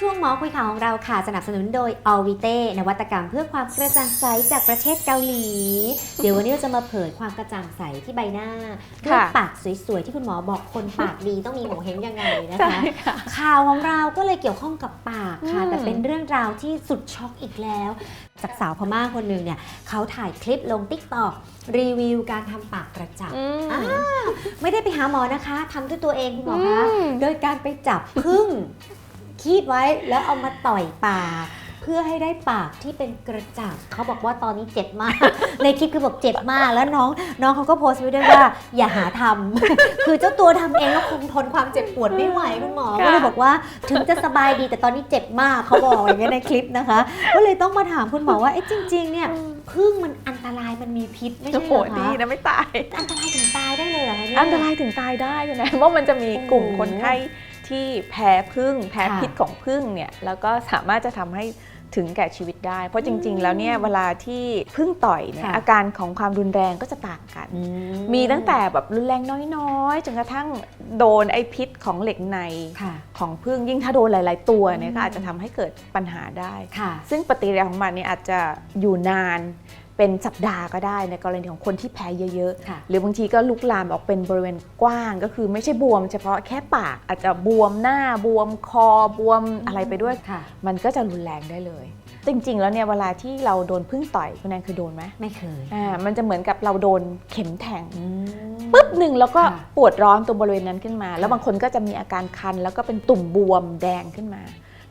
ช่วงหมอคุยข่าวของเราค่ะ สนับสนุนโดย a l v i t e นวัตกรรมเพื่อความกระจ่างใสจากประเทศเกาหลี เดี๋ยววันนี้เราจะมาเผยความกระจ่างใสที่ใบหน้าด้วยปากสวยๆ ที่คุณหมอบอกคนปากดีต้องมีโหงเฮงยังไงนะใช่คะค่ะข่าวของเราก็เลยเกี่ยวข้องกับปากค่ะอืมแต่เป็นเรื่องราวที่สุดช็อกอีกแล้ว จากสาวพม่าคนหนึ่งเนี่ยเขาถ่ายคลิปลง t ิ k t o k รีวิวการทำปากกระจับอืมอ่าไม่ได้ไปหาหมอนะคะทำด้วยตัวเองคุณหมอคะอืมโดยการไปจับพึ่ง คีดไว้แล้วเอามาต่อยปากเพื่อให้ได้ปากที่เป็นกระจับเขาบอกว่าตอนนี้เจ็บมาก ในคลิปคือบอกเจ็บมากแล้วน้อง น้องเขาก็โพสต์ไว้ด้วยว่า อย่าหาทำคือเจ้าตัวทำเองแล้วคงทนความเจ็บปวดไม่ไหวคุณหมอค่ะก็เลยบอกว่าถึงจะสบายดีแต่ตอนนี้เจ็บมากเขาบอกอย่างเงี้ยในคลิปนะคะ ก็เลยต้องมาถามคุณหมอว่าเอ๊ะจริง ๆ เนี่ยพึ่งมันอันตรายมันมีพิษไม่จะใช่โหเหรอดีคะนะไม่ตาย อันตรายถึงตายได้เลยเหรอคะเนี่ยอันตรายถึงตายได้คุณนะเพราะมันจะมีกลุ่มโอ้โหคนไข้ ที่แพ้พึ่งแพ้ค่ะพิษของพึ่งเนี่ยแล้วก็สามารถจะทำให้ถึงแก่ชีวิตได้ เพราะจริง ๆ แล้วเนี่ยเวลาที่พึ่งต่อยเนี่ยค่ะอาการของความรุนแรงก็จะต่างกันอืมีตั้งแต่แบบรุนแรงน้อยๆจนกระทั่งโดนไอพิษของเหล็กในค่ะของพึ่งยิ่งถ้าโดนหลาย ๆ ตัวเนี่ยอืมก็อาจจะทำให้เกิดปัญหาได้ค่ะซึ่งปฏิกิริยาของมันเนี่ยอาจจะอยู่นาน เป็นสัปดาห์ก็ได้ในกรณีของคนที่แพ้เยอะค่ะ ๆ หรือบางทีก็ลุกลามออกเป็นบริเวณกว้างก็คือไม่ใช่บวม เฉพาะแค่ปากอาจจะบวมหน้าบวมคอบวมอะไรไปด้วย ค่ะ มันก็จะรุนแรงได้เลย จริง ๆ แล้วเนี่ยเวลาที่เราโดนพึ่งต่อยคุณแนนคือโดนไหมไม่เคยอ่ามันจะเหมือนกับเราโดนเข็มแทงอืมปุ๊บหนึ่งแล้วก็ค่ะปวดร้อนตรงบริเวณนั้นขึ้นมา แล้วค่ะบางคนก็จะมีอาการคัน แล้วก็เป็นตุ่มบวมแดงขึ้นมา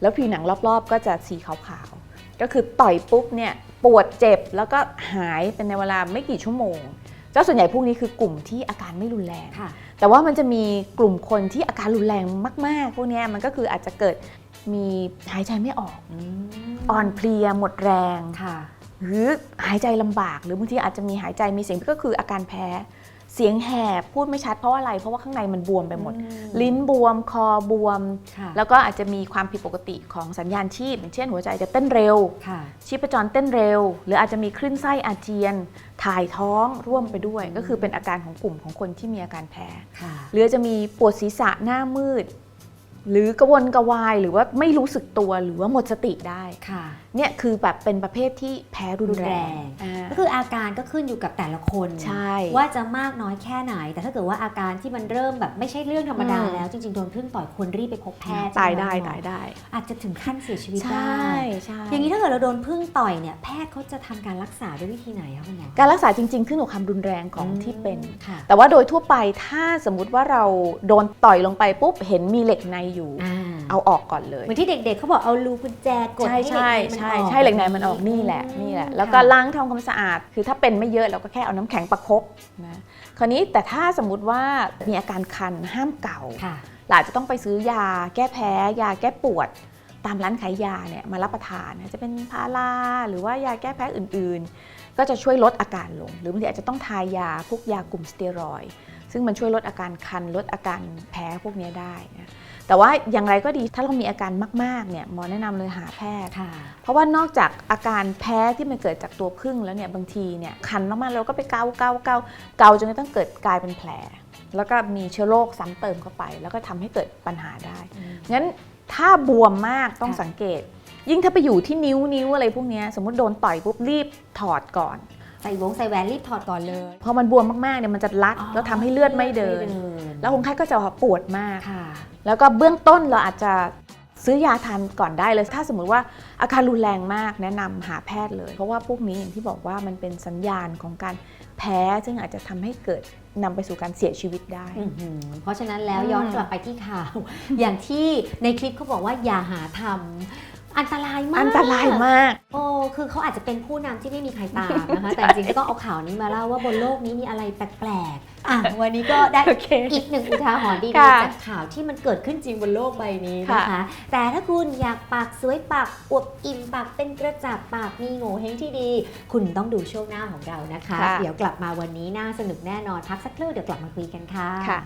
แล้วผิวหนังรอบๆ ก็จะสีขาวๆ ก็คือต่อยปุ๊บเนี่ยปวดเจ็บแล้วก็หายเป็นในเวลาไม่กี่ชั่วโมง เจ้าส่วนใหญ่พวกนี้คือกลุ่มที่อาการไม่รุนแรงค่ะแต่ว่ามันจะมีกลุ่มคนที่อาการรุนแรงมากๆ พวกเนี้ยมันก็คืออาจจะเกิดมีหายใจไม่ออกอืมอ่อนเพลียหมดแรงค่ะหรือหายใจลำบาก หรือบางทีอาจจะมีหายใจมีเสียงก็คืออาการแพ้ เสียงแหบพูดไม่ชัดเพราะว่าอะไร เพราะว่าข้างในมันบวมไปหมดอืมลิ้นบวมคอบวมค่ะแล้วก็อาจจะมีความผิดปกติของสัญญาณชีพอย่างเช่นหัวใจจะเต้นเร็วค่ะชีพจรเต้นเร็ว หรืออาจจะมีคลื่นไส้อาเจียน ถ่ายท้องร่วมไปด้วยอืมก็คือเป็นอาการของกลุ่มของคนที่มีอาการแพ้ค่ะหรือจะมีปวดศีรษะหน้ามืด หรือกระวนกระวายหรือว่าไม่รู้สึกตัวหรือว่าหมดสติได้ค่ะเนี่ยคือแบบเป็นประเภทที่แพ้รุนแรงรุนแรงอ่าก็คืออาการก็ขึ้นอยู่กับแต่ละคนใช่ว่าจะมากน้อยแค่ไหน แต่ถ้าเกิดว่าอาการที่มันเริ่มแบบไม่ใช่เรื่องธรรมดาอืมแล้ว จริงๆโดนพึ่งต่อยควรรีบไปพบแพทย์ตายได้ใช่หมตายได้ อาจจะถึงขั้นเสียชีวิตใชได้่ใช่อย่างนี้ถ้าเกิดเราโดนพึ่งต่อยเนี่ยแพทย์เขาจะทำการรักษาด้วยวิธีไหนคะคุณหมอการรักษาจริง ๆ ขึ้นกับความรุนแรงของที่เป็นค่ะแต่ว่าโดยทั่วไปถ้าสมมุติว่าเราโดนต่อยลงไปปุ๊บเห็นมีเหล็กในอยู่อ่าเอาออกก่อนเลยเหมือนที่เด็กๆเขาบอกเอารูกุญแจกดใช่ให้ใช่เหล็กในมันออก ใช่ใช่เหล็กในมันออกนี่แหละนี่แหละ แล้วก็ค่ะล้างทำความสะอาด คือถ้าเป็นไม่เยอะเราก็แค่เอาน้ำแข็งประคบนะคราวนี้แต่ถ้าสมมุติว่ามีอาการคันห้ามเก่า ค่ะ เราอาจจะต้องไปซื้อยาแก้แพ้ ยาแก้ปวด ตามร้านขายยาเนี่ยมารับประทานนะจะเป็นพาราหรือว่ายาแก้แพ้อื่นๆ ก็จะช่วยลดอาการลง หรือบางทีอาจจะต้องทายาพวกยากลุ่มสเตียรอยด์ ซึ่งมันช่วยลดอาการคัน ลดอาการแพ้พวกเนี้ยได้นะแต่ว่าอย่างไรก็ดีถ้าเรามีอาการมากๆเนี่ยหมอแนะนำเลยหาแพทย์ค่ะเพราะว่านอกจากอาการแพ้ที่มันเกิดจากตัวพึ่งแล้วเนี่ยบางทีเนี่ยคันมากๆเราก็ไปเกาเกาเกาเกาจนกระทั่งเกิดกลายเป็นแผล แล้วก็มีเชื้อโรคซ้ำเติมเข้าไป แล้วก็ทำให้เกิดปัญหาได้งั้นถ้าบวมมากต้องค่ะสังเกต ยิ่งถ้าไปอยู่ที่นิ้วนิ้วอะไรพวกเนี้ยสมมติโดนต่อยปุ๊บรีบถอดก่อน ใส่วงใส่แหวนรีบถอดก่อนเลยพอมันบวมมากๆเนี่ยมันจะรัดแล้วทำให้เลือดไม่เดิน แล้วคนไข้ก็จะปวดมาก ค่ะ แล้วก็เบื้องต้นเราอาจจะซื้อยาทานก่อนได้เลย ถ้าสมมุติว่าอาการรุนแรงมากแนะนำหาแพทย์เลย เพราะว่าพวกนี้อย่างที่บอกว่ามันเป็นสัญญาณของการแพ้ ซึ่งอาจจะทำให้เกิดนำไปสู่การเสียชีวิตได้ อื้อหือเพราะฉะนั้นแล้วอืมย้อนกลับไปที่ข่าว อย่างที่ในคลิปเขาบอกว่าอย่าหาทำ อันตรายมาก อันตรายมาก โอ้ คือเขาอาจจะเป็นผู้นำที่ไม่มีใครตามนะคะ แต่จริงๆก็ต้องเอาข่าวนี้มาเล่าว่าบนโลกนี้มีอะไรแปลกๆ อะ วันนี้ก็ได้ โอเค อีกหนึ่งอุทาหรณ์ดีค่ะๆจากข่าวที่มันเกิดขึ้นจริงบนโลกใบนี้นะคะค่ะแต่ถ้าคุณอยากปากสวยปากอวบอิ่มปากเป็นกระจับปากมีโง่เฮงที่ดี คุณต้องดูช่วงหน้าของเรานะคะ ค่ะ เดี๋ยวกลับมาวันนี้น่าสนุกแน่นอนพักสักครู่เดี๋ยวกลับมาคุยกันค่ะ ค่ะ